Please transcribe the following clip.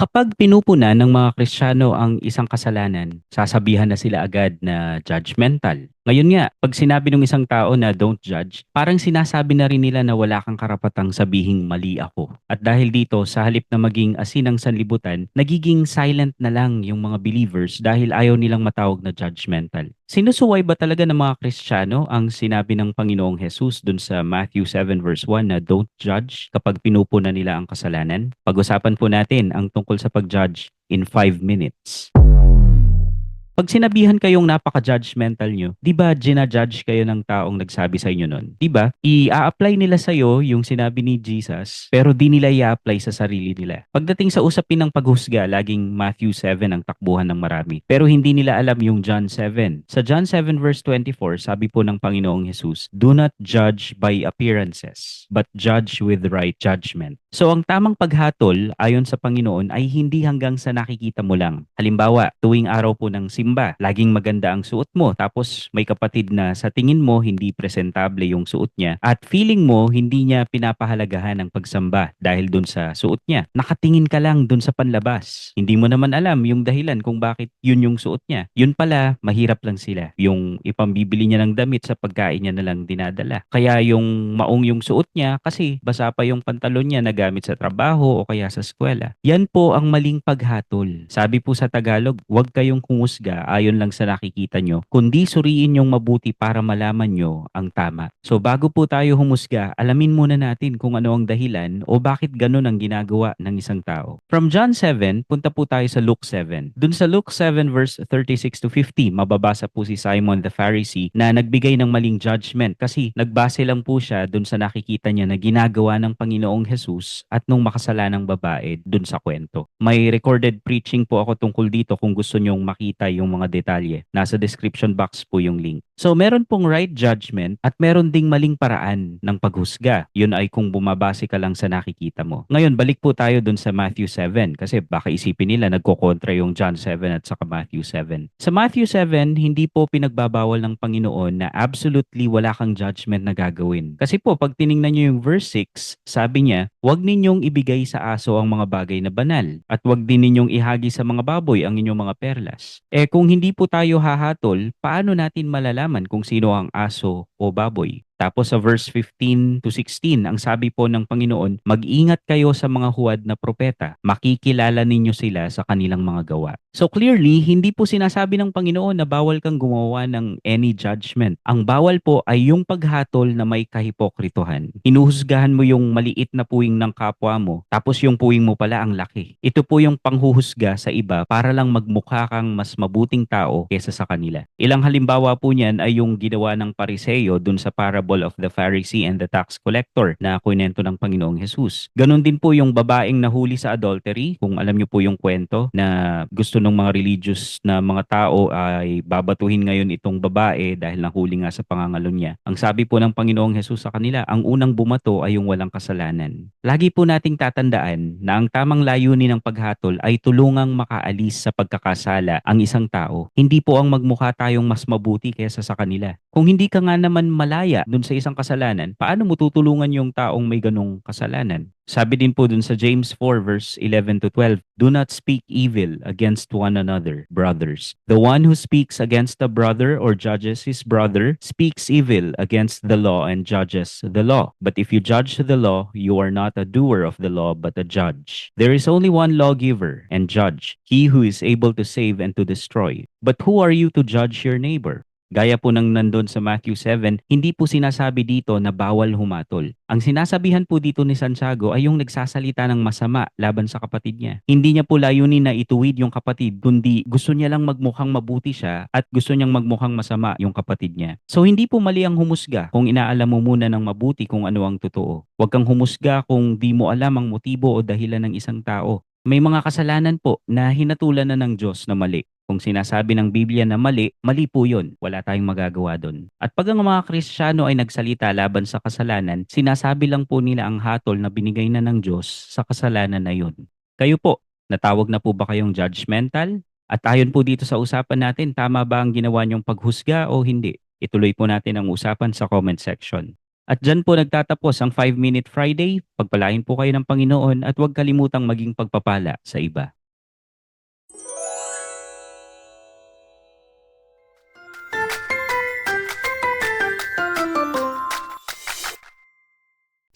Kapag pinupuna ng mga Kristiyano ang isang kasalanan, sasabihan na sila agad na judgmental. Ngayon nga, pag sinabi ng isang tao na don't judge, parang sinasabi na rin nila na wala kang karapatang sabihing mali ako. At dahil dito, sa halip na maging asin ng sanlibutan, nagiging silent na lang yung mga believers dahil ayaw nilang matawag na judgmental. Sinusuway ba talaga ng mga Kristiyano ang sinabi ng Panginoong Jesus dun sa Matthew 7 verse 1 na don't judge kapag pinupuna nila ang kasalanan? Pag-usapan po natin ang tungkol sa pag-judge in 5 minutes. Pag sinabihan kayong napaka-judgmental nyo, di ba ginajudge kayo ng taong nagsabi sa inyo nun? Di ba? I-apply nila sa'yo yung sinabi ni Jesus, pero di nila i-apply sa sarili nila. Pagdating sa usapin ng paghusga, laging Matthew 7 ang takbuhan ng marami. Pero hindi nila alam yung John 7. Sa John 7 verse 24, sabi po ng Panginoong Jesus, Do not judge by appearances, but judge with right judgment. So ang tamang paghatol ayon sa Panginoon ay hindi hanggang sa nakikita mo lang. Halimbawa, tuwing araw po ng simba, laging maganda ang suot mo tapos may kapatid na sa tingin mo hindi presentable yung suot niya at feeling mo hindi niya pinapahalagahan ang pagsamba dahil dun sa suot niya. Nakatingin ka lang dun sa panlabas. Hindi mo naman alam yung dahilan kung bakit yun yung suot niya. Yun pala, mahirap lang sila. Yung ipambibili niya ng damit sa pagkain niya na lang dinadala. Kaya yung maong yung suot niya kasi basa pa yung pantalon niya na gamit sa trabaho o kaya sa eskwela. Yan po ang maling paghatol. Sabi po sa Tagalog, huwag kayong humusga ayon lang sa nakikita nyo, kundi suriin yung mabuti para malaman nyo ang tama. So bago po tayo humusga, alamin muna natin kung ano ang dahilan o bakit ganun ang ginagawa ng isang tao. From John 7, punta po tayo sa Luke 7. Dun sa Luke 7 verse 36 to 50, mababasa po si Simon the Pharisee na nagbigay ng maling judgment kasi nagbase lang po siya dun sa nakikita niya na ginagawa ng Panginoong Jesus at nung makasalanang babae dun sa kwento. May recorded preaching po ako tungkol dito kung gusto nyong makita yung mga detalye. Nasa description box po yung link. So meron pong right judgment at meron ding maling paraan ng paghusga. Yun ay kung bumabase ka lang sa nakikita mo. Ngayon, balik po tayo dun sa Matthew 7 kasi baka isipin nila nagkokontra yung John 7 at saka Matthew 7. Sa Matthew 7, hindi po pinagbabawal ng Panginoon na absolutely wala kang judgment na gagawin. Kasi po, pag tiningnan nyo yung verse 6, sabi niya, huwag ninyong ibigay sa aso ang mga bagay na banal at huwag din ninyong ihagi sa mga baboy ang inyong mga perlas. Eh kung hindi po tayo hahatol, paano natin malalaman kung sino ang aso o baboy? Tapos sa verse 15 to 16, ang sabi po ng Panginoon, mag-ingat kayo sa mga huwad na propeta. Makikilala ninyo sila sa kanilang mga gawa. So clearly, hindi po sinasabi ng Panginoon na bawal kang gumawa ng any judgment. Ang bawal po ay yung paghatol na may kahipokritohan. Hinuhusgahan mo yung maliit na puwing ng kapwa mo, tapos yung puwing mo pala ang laki. Ito po yung panghuhusga sa iba para lang magmukha kang mas mabuting tao kesa sa kanila. Ilang halimbawa po niyan ay yung ginawa ng pariseyo dun sa parable of the Pharisee and the tax collector na kunento ng Panginoong Jesus. Ganon din po yung babaeng nahuli sa adultery, kung alam niyo po yung kwento na gusto ng mga religious na mga tao ay babatuhin ngayon itong babae dahil nahuli nga sa pangangalo niya. Ang sabi po ng Panginoong Jesus sa kanila, ang unang bumato ay yung walang kasalanan. Lagi po nating tatandaan na ang tamang layunin ng paghatol ay tulungang makaalis sa pagkakasala ang isang tao. Hindi po ang magmukha tayong mas mabuti kaysa sa kanila. Kung hindi ka nga naman malaya dun sa isang kasalanan, paano mo tutulungan yung taong may ganong kasalanan? Sabi din po dun sa James 4 verse 11 to 12, Do not speak evil against one another, brothers. The one who speaks against a brother or judges his brother speaks evil against the law and judges the law. But if you judge the law, you are not a doer of the law, but a judge. There is only one lawgiver and judge, he who is able to save and to destroy. But who are you to judge your neighbor? Gaya po ng nandun sa Matthew 7, hindi po sinasabi dito na bawal humatol. Ang sinasabihan po dito ni Santiago ay yung nagsasalita ng masama laban sa kapatid niya. Hindi niya po layunin na ituwid yung kapatid, kundi gusto niya lang magmukhang mabuti siya at gusto niyang magmukhang masama yung kapatid niya. So hindi po mali ang humusga kung inaalam mo muna ng mabuti kung ano ang totoo. Huwag kang humusga kung di mo alam ang motibo o dahilan ng isang tao. May mga kasalanan po na hinatulan na ng Diyos na mali. Kung sinasabi ng Biblia na mali, mali po yun. Wala tayong magagawa doon. At pag ang mga Kristiyano ay nagsalita laban sa kasalanan, sinasabi lang po nila ang hatol na binigay na ng Diyos sa kasalanan na yun. Kayo po, natawag na po ba kayong judgmental? At ayon po dito sa usapan natin, tama ba ang ginawa niyong paghusga o hindi? Ituloy po natin ang usapan sa comment section. At dyan po nagtatapos ang 5 Minute Friday. Pagpalain po kayo ng Panginoon at huwag kalimutang maging pagpapala sa iba.